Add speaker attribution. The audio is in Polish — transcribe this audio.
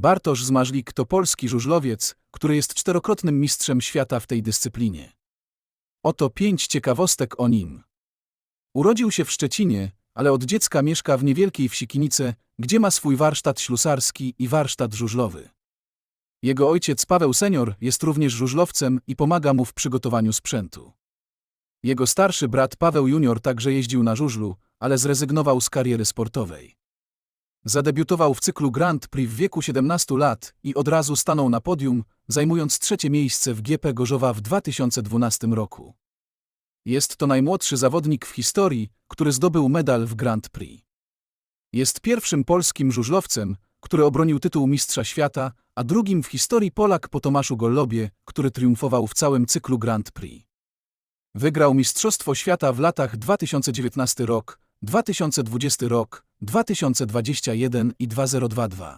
Speaker 1: Bartosz Zmarzlik to polski żużlowiec, który jest czterokrotnym mistrzem świata w tej dyscyplinie. Oto pięć ciekawostek o nim. Urodził się w Szczecinie, ale od dziecka mieszka w niewielkiej wsi Kinice, gdzie ma swój warsztat ślusarski i warsztat żużlowy. Jego ojciec Paweł senior jest również żużlowcem i pomaga mu w przygotowaniu sprzętu. Jego starszy brat Paweł junior także jeździł na żużlu, ale zrezygnował z kariery sportowej. Zadebiutował w cyklu Grand Prix w wieku 17 lat i od razu stanął na podium, zajmując trzecie miejsce w GP Gorzowa w 2012 roku. Jest to najmłodszy zawodnik w historii, który zdobył medal w Grand Prix. Jest pierwszym polskim żużlowcem, który obronił tytuł Mistrza Świata, a drugim w historii Polak po Tomaszu Gollobie, który triumfował w całym cyklu Grand Prix. Wygrał Mistrzostwo Świata w latach 2019 rok, 2020 rok, 2021 i 2022.